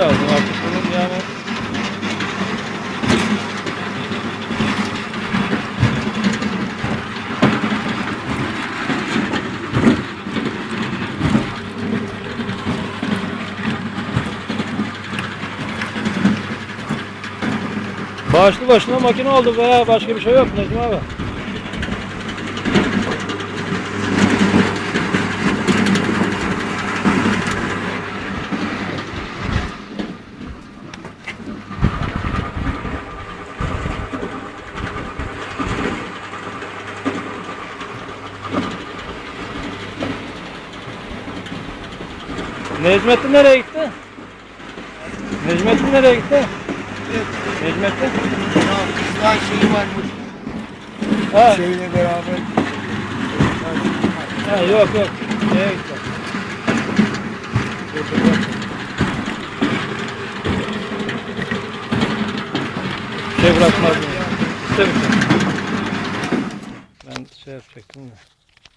lazım artık bunun yani. Başlı başına makine oldu veya başka bir şey yok Necmi abi. Necmettin nereye gitti? Necmettin nereye gitti? Necmettin? Ya kızlar şeyi varmış. Ha, Şeyle beraber. ha yok yok. Nereye gitti? Şey bırakmaz mı? İstemişim. Ben şey yapacaktım da.